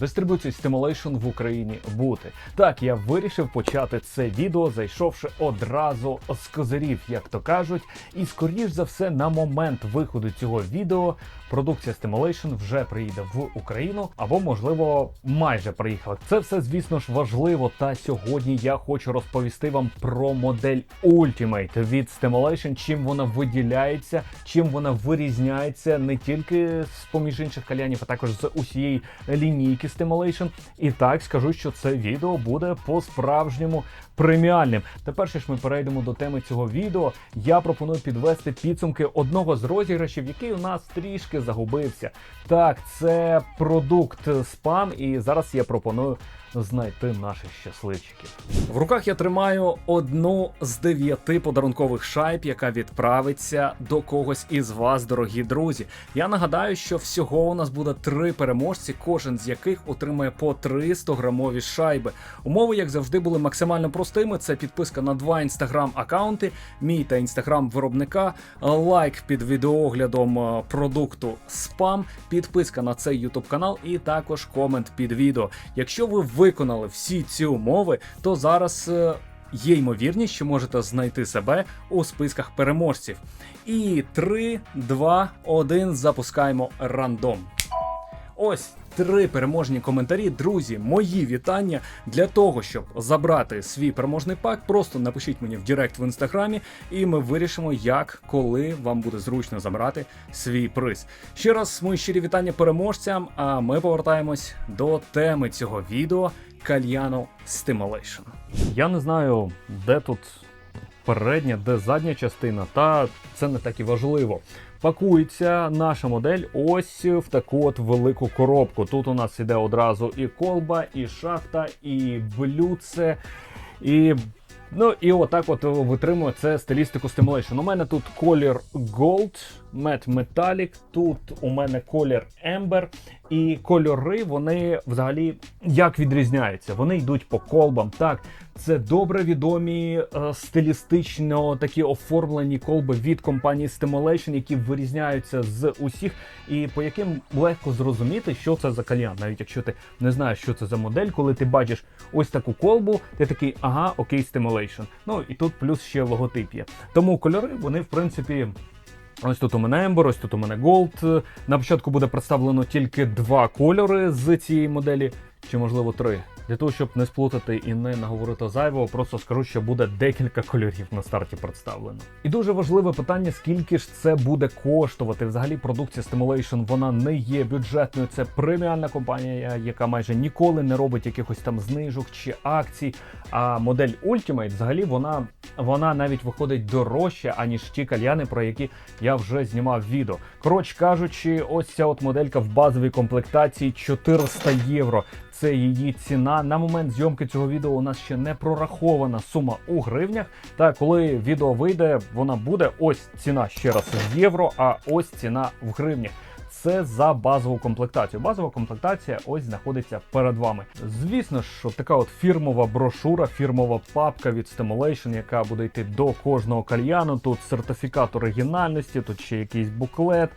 дистрибуції Stimulation в Україні бути. Так, я вирішив почати це відео, зайшовши одразу з козирів, як то кажуть. І скоріш за все, на момент виходу цього відео продукція Stimulation вже приїде в Україну або, можливо, майже приїхала. Це все, звісно ж, важливо. Та сьогодні я хочу розповісти вам про модель Ultimate від Stimulation, чим вона виділяється, чим вона вирізняється не тільки з поміж інших кальянів, а також з усієї лінійки Stimulation. І так скажу, що це відео буде по-справжньому преміальним. Тепер ж ми перейдемо до теми цього відео. Я пропоную підвести підсумки одного з розіграшів, який у нас трішки загубився. Так, це продукт спам, і зараз я пропоную знайти наших щасливчиків. В руках я тримаю одну з дев'яти подарункових шайб, яка відправиться до когось із вас, дорогі друзі. Я нагадаю, що всього у нас буде три переможці, кожен з яких отримає по 300 грамові шайби. Умови, як завжди, були максимально простими. Це підписка на два інстаграм акаунти, мій та інстаграм виробника, лайк під відеоглядом е, продукту спам, підписка на цей ютуб канал і також комент під відео. Якщо ви виконали всі ці умови, то зараз. е, Є ймовірність, що можете знайти себе у списках переможців. І 3, 2, 1 запускаємо рандом. Ось три переможні коментарі. Друзі, мої вітання для того, щоб забрати свій переможний пак. Просто напишіть мені в Директ в інстаграмі, і ми вирішимо, як коли вам буде зручно забрати свій приз. Ще раз мої щирі вітання переможцям. А ми повертаємось до теми цього відео кальяну Stimulation. Я не знаю, де тут передня, де задня частина, та це не так і важливо. Пакується наша модель ось в таку от велику коробку. Тут у нас іде одразу і колба, і шахта, і блюдце, і. Ну і отак от витримує це стилістику Stimulation. У мене тут колір Gold, Matte Metallic, тут у мене колір Ember. І кольори вони взагалі як відрізняються? Вони йдуть по колбам. Так, це добре відомі е, стилістично такі оформлені колби від компанії Stimulation, які вирізняються з усіх, і по яким легко зрозуміти, що це за кальян. Навіть якщо ти не знаєш, що це за модель, коли ти бачиш ось таку колбу, ти такий, ага, окей, Stimulation. Ну і тут плюс ще логотип є. Тому кольори вони в принципі. Ось тут у мене Ember, ось тут у мене Gold. На початку буде представлено тільки два кольори з цієї моделі, чи можливо три. Для того, щоб не сплутати і не наговорити зайвого, просто скажу, що буде декілька кольорів на старті представлено. І дуже важливе питання: скільки ж це буде коштувати? Взагалі, продукція Stimulation вона не є бюджетною. Це преміальна компанія, яка майже ніколи не робить якихось там знижок чи акцій. А модель Ultimate взагалі вона, вона навіть виходить дорожче, аніж ті кальяни, про які я вже знімав відео. Коротше кажучи, ось ця от моделька в базовій комплектації 400 євро. Це її ціна. На момент зйомки цього відео у нас ще не прорахована сума у гривнях. Та коли відео вийде, вона буде ось ціна ще раз в євро, а ось ціна в гривнях. Це за базову комплектацію. Базова комплектація ось знаходиться перед вами. Звісно що така от фірмова брошура, фірмова папка від Stimulation, яка буде йти до кожного кальяну. Тут сертифікат оригінальності, тут ще якийсь буклет.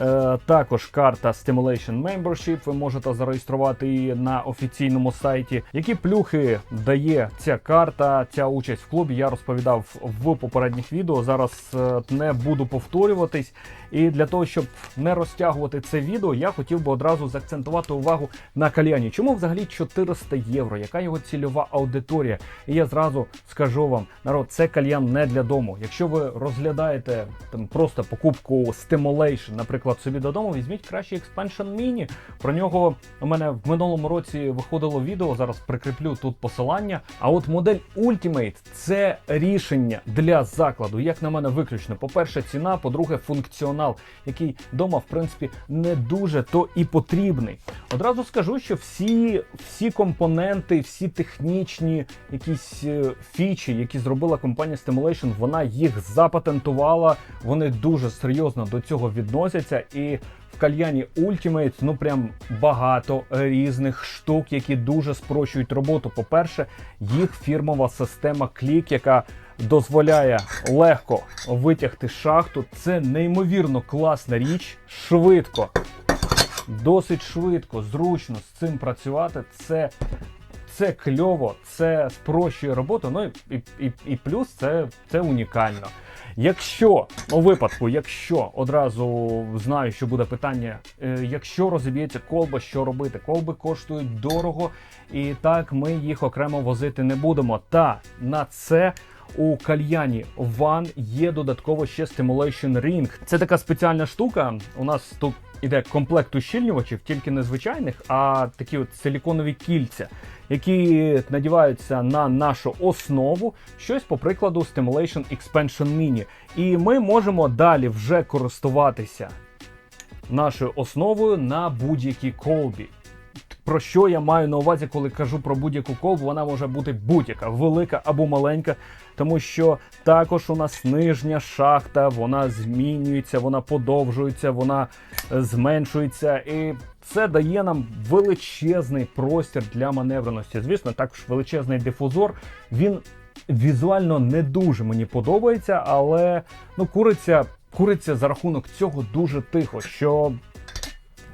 Е, також карта Stimulation Membership. Ви можете зареєструвати її на офіційному сайті. Які плюхи дає ця карта, ця участь в клубі? Я розповідав в попередніх відео. Зараз е, не буду повторюватись. І для того, щоб не розтягувати це відео, я хотів би одразу заакцентувати увагу на кальяні. Чому взагалі 400 євро? Яка його цільова аудиторія? І я зразу скажу вам, народ, це кальян не для дому. Якщо ви розглядаєте там просто покупку Stimulation, наприклад, собі додому, візьміть краще Expansion Mini. Про нього у мене в минулому році виходило відео. Зараз прикріплю тут посилання. А от модель Ultimate це рішення для закладу, як на мене, виключно. По-перше, ціна, по-друге, функціонал, який вдома, в принципі, не дуже то і потрібний. Одразу скажу, що всі, всі компоненти, всі технічні якісь е, фічі, які зробила компанія Stimulation, вона їх запатентувала. Вони дуже серйозно до цього відносяться і. В кальяні Ultimate ну прям багато різних штук, які дуже спрощують роботу. По-перше, їх фірмова система клік, яка дозволяє легко витягти шахту. Це неймовірно класна річ, швидко досить швидко, зручно з цим працювати. Це це кльово, це спрощує роботу. Ну і, і, і плюс це, це унікально. Якщо у випадку, якщо одразу знаю, що буде питання, е, якщо розіб'ється колба, що робити? Колби коштують дорого, і так ми їх окремо возити не будемо. Та на це у кальяні One є додатково ще Stimulation Ring. Це така спеціальна штука. У нас тут іде комплект ущільнювачів, тільки не звичайних, а такі от силіконові кільця, які надіваються на нашу основу, щось по прикладу Stimulation Expansion Mini. І ми можемо далі вже користуватися нашою основою на будь-якій колбі. Про що я маю на увазі, коли кажу про будь-яку колбу, вона може бути будь-яка, велика або маленька, тому що також у нас нижня шахта, вона змінюється, вона подовжується, вона е, зменшується, і це дає нам величезний простір для маневреності. Звісно, також величезний дифузор. Він візуально не дуже мені подобається, але ну, куриця, куриця за рахунок цього дуже тихо, що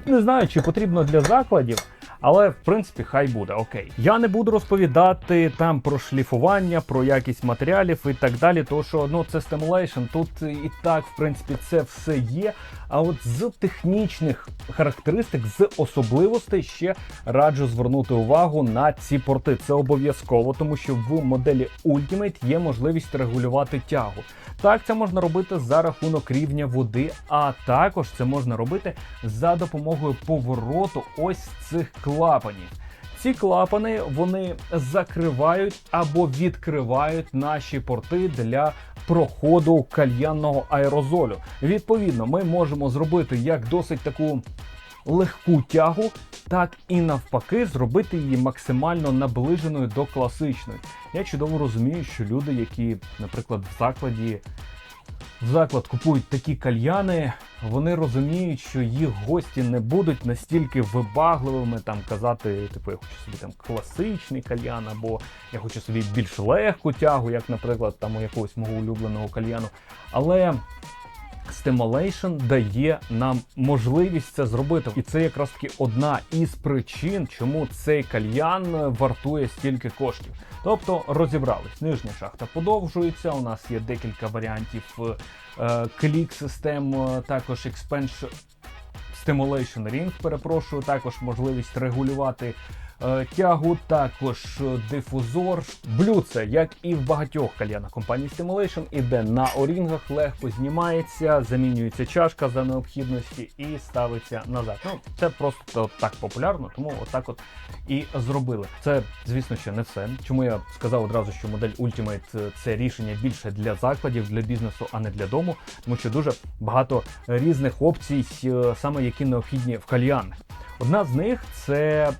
не знаю, чи потрібно для закладів. Але в принципі хай буде окей. Я не буду розповідати там про шліфування, про якість матеріалів і так далі. Тому що ну це стимулейшн, тут і так, в принципі, це все є. А от з технічних характеристик, з особливостей ще раджу звернути увагу на ці порти. Це обов'язково, тому що в моделі Ultimate є можливість регулювати тягу. Так, це можна робити за рахунок рівня води, а також це можна робити за допомогою повороту ось цих клапанів. Ці клапани вони закривають або відкривають наші порти для проходу кальянного аерозолю. Відповідно, ми можемо зробити як досить таку легку тягу, так і навпаки зробити її максимально наближеною до класичної. Я чудово розумію, що люди, які, наприклад, в закладі в заклад купують такі кальяни, вони розуміють, що їх гості не будуть настільки вибагливими там казати, типу, я хочу собі там класичний кальян, або я хочу собі більш легку тягу, як, наприклад, там у якогось мого улюбленого кальяну. Але Stimulation дає нам можливість це зробити, і це якраз таки одна із причин, чому цей кальян вартує стільки коштів. Тобто розібрались, нижня шахта подовжується. У нас є декілька варіантів е, клік систем, е, також Expansion Stimulation Ring, перепрошую, також можливість регулювати тягу, також е, дифузор. Блюце, як і в багатьох кальянах компанії Stimulation, іде на орінгах, легко знімається, замінюється чашка за необхідності і ставиться назад. Ну, Це просто так популярно, тому отак от і зробили. Це, звісно, ще не все. Чому я сказав одразу, що модель Ultimate е, це рішення більше для закладів, для бізнесу, а не для дому, тому що дуже багато різних опцій, саме які необхідні в кальянах. Одна з них це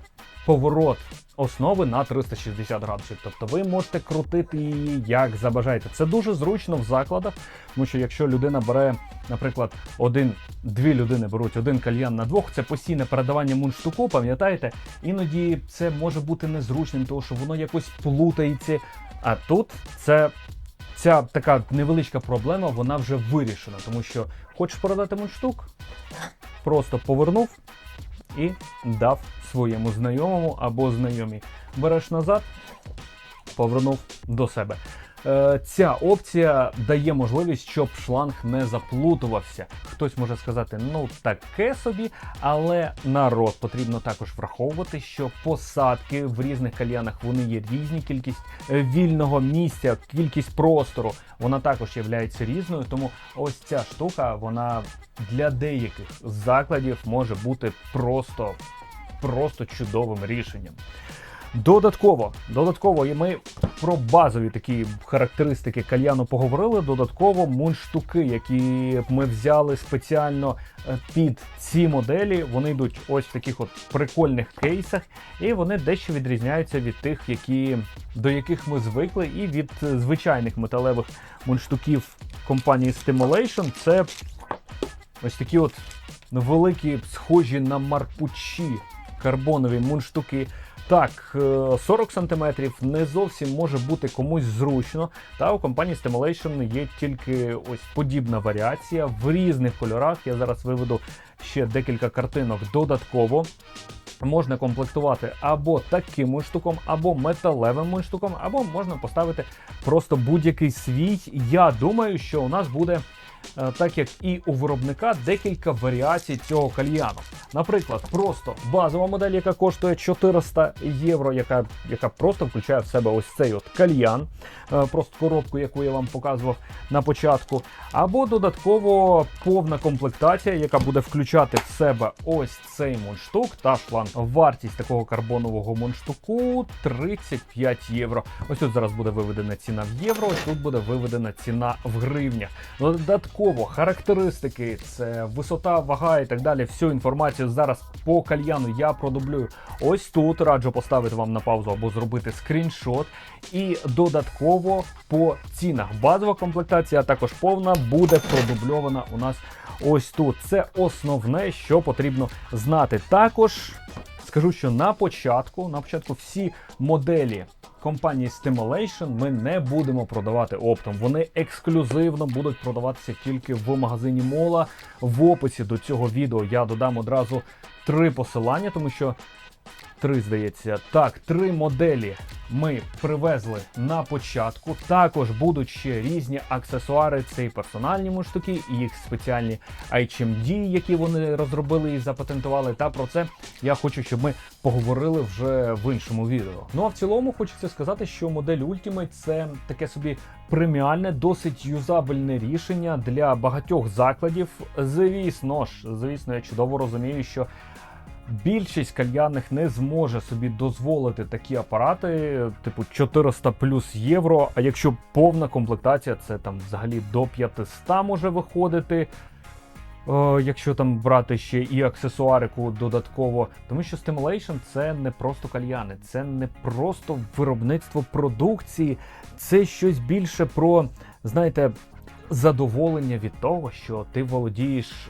поворот основи на 360 градусів. Тобто ви можете крутити її як забажаєте. Це дуже зручно в закладах, тому що якщо людина бере, наприклад, один-дві людини беруть один кальян на двох, це постійне передавання мундштуку, пам'ятаєте? Іноді це може бути незручним, тому що воно якось плутається. А тут це. Ця така невеличка проблема, вона вже вирішена, тому що хочеш продати мундштук, просто повернув і дав своєму знайомому або знайомій. Береш назад, повернув до себе. Е, ця опція дає можливість, щоб шланг не заплутувався. Хтось може сказати, ну таке собі, але народ потрібно також враховувати, що посадки в різних кальянах вони є різні, кількість е, вільного місця, кількість простору, вона також є різною. Тому ось ця штука, вона для деяких закладів може бути просто, просто чудовим рішенням. Додатково, додатково, ми про базові такі характеристики кальяну поговорили. Додатково мундштуки, які ми взяли спеціально е, під ці моделі, вони йдуть ось в таких от прикольних кейсах, і вони дещо відрізняються від тих, які, до яких ми звикли, і від звичайних металевих мундштуків компанії Stimulation. Це ось такі от великі, схожі на марпучі карбонові мундштуки. Так, е, 40 см не зовсім може бути комусь зручно. Та у компанії Stimulation є тільки ось подібна варіація в різних кольорах. Я зараз виведу ще декілька картинок додатково. Можна комплектувати або таким мундштуком, або металевим мундштуком, або можна поставити просто будь-який свій. Я думаю, що у нас буде. е, Так як і у виробника декілька варіацій цього кальяну. Наприклад, просто базова модель, яка коштує 400 євро, яка, яка просто включає в себе ось цей от кальян, е, просто коробку, яку я вам показував на початку. Або додатково повна комплектація, яка буде включати в себе ось цей мундштук та шланг. Вартість такого карбонового мундштуку 35 євро. Ось тут зараз буде виведена ціна в євро, ось тут буде виведена ціна в гривнях. Додатково характеристики, це висота, вага і так далі. Всю інформацію зараз по кальяну я продублюю. Ось тут раджу поставити вам на паузу або зробити скріншот. І додатково по цінах. Базова комплектація, також повна, буде продубльована у нас ось тут. Це основне, що потрібно знати. Також скажу, що на початку, на початку всі моделі. Компанії Stimulation ми не будемо продавати оптом. Вони ексклюзивно будуть продаватися тільки в магазині Мола. В описі до цього відео я додам одразу три посилання, тому що три, здається, так, три моделі ми привезли на початку. Також будуть ще різні аксесуари, це і персональні мундштуки, і їх спеціальні HMD, які вони розробили і запатентували. Та про це я хочу, щоб ми поговорили вже в іншому відео. Ну а в цілому хочеться сказати, що модель Ultimate це таке собі преміальне, досить юзабельне рішення для багатьох закладів. Звісно ж, звісно, я чудово розумію, що більшість кальянних не зможе собі дозволити такі апарати, типу 400 плюс євро. А якщо повна комплектація, це там взагалі до 500 може виходити. Е, якщо там брати ще і аксесуарику додатково, тому що Stimulation це не просто кальяни, це не просто виробництво продукції, це щось більше про, знаєте, задоволення від того, що ти володієш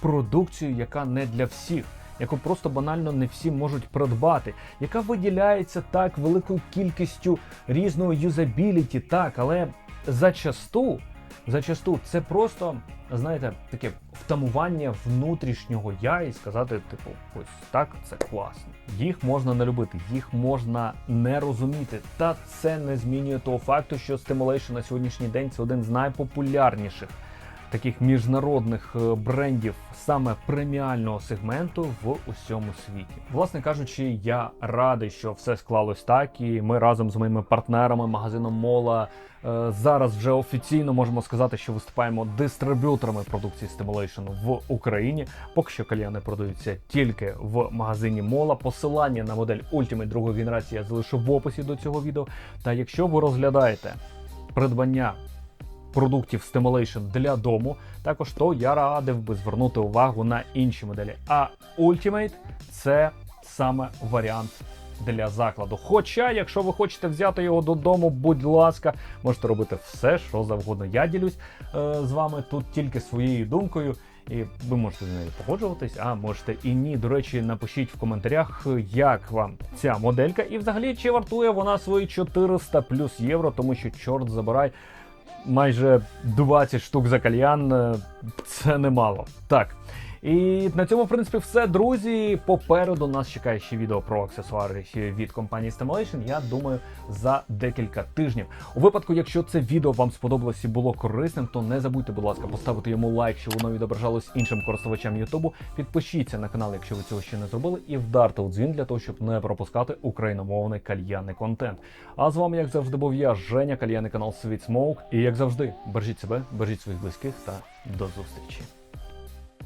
продукцією, яка не для всіх. Яку просто банально не всі можуть придбати, яка виділяється так великою кількістю різного юзабіліті, так, але зачасту, зачасту це просто, знаєте, таке втамування внутрішнього я і сказати, типу, ось так, це класно. Їх можна не любити, їх можна не розуміти. Та це не змінює того факту, що Stimulation на сьогоднішній день це один з найпопулярніших таких міжнародних е, брендів саме преміального сегменту в усьому світі. Власне кажучи, я радий, що все склалось так, і ми разом з моїми партнерами, магазином Мола, е, зараз вже офіційно можемо сказати, що виступаємо дистриб'юторами продукції Stimulation в Україні. Поки що кальяни продаються тільки в магазині Мола. Посилання на модель Ultimate другої генерації я залишу в описі до цього відео. Та якщо ви розглядаєте придбання продуктів Stimulation для дому, також то я радив би звернути увагу на інші моделі. А Ultimate це саме варіант. Для закладу. Хоча, якщо ви хочете взяти його додому, будь ласка, можете робити все, що завгодно. Я ділюсь е, з вами тут тільки своєю думкою, і ви можете з нею погоджуватись, а можете і ні. До речі, напишіть в коментарях, як вам ця моделька, і взагалі чи вартує вона свої 400 плюс євро, тому що чорт забирай майже 20 штук за кальян е, це немало. Так. І на цьому, в принципі, все, друзі. Попереду нас чекає ще відео про аксесуари від компанії Stimulation, Я думаю, за декілька тижнів. У випадку, якщо це відео вам сподобалось і було корисним, то не забудьте, будь ласка, поставити йому лайк, щоб воно відображалось іншим користувачам Ютубу. Підпишіться на канал, якщо ви цього ще не зробили, і вдарте у дзвін для того, щоб не пропускати україномовний кальянний контент. А з вами, як завжди, був я, Женя, кальянний канал Світ Смоук. І як завжди, бережіть себе, бережіть своїх близьких та до зустрічі.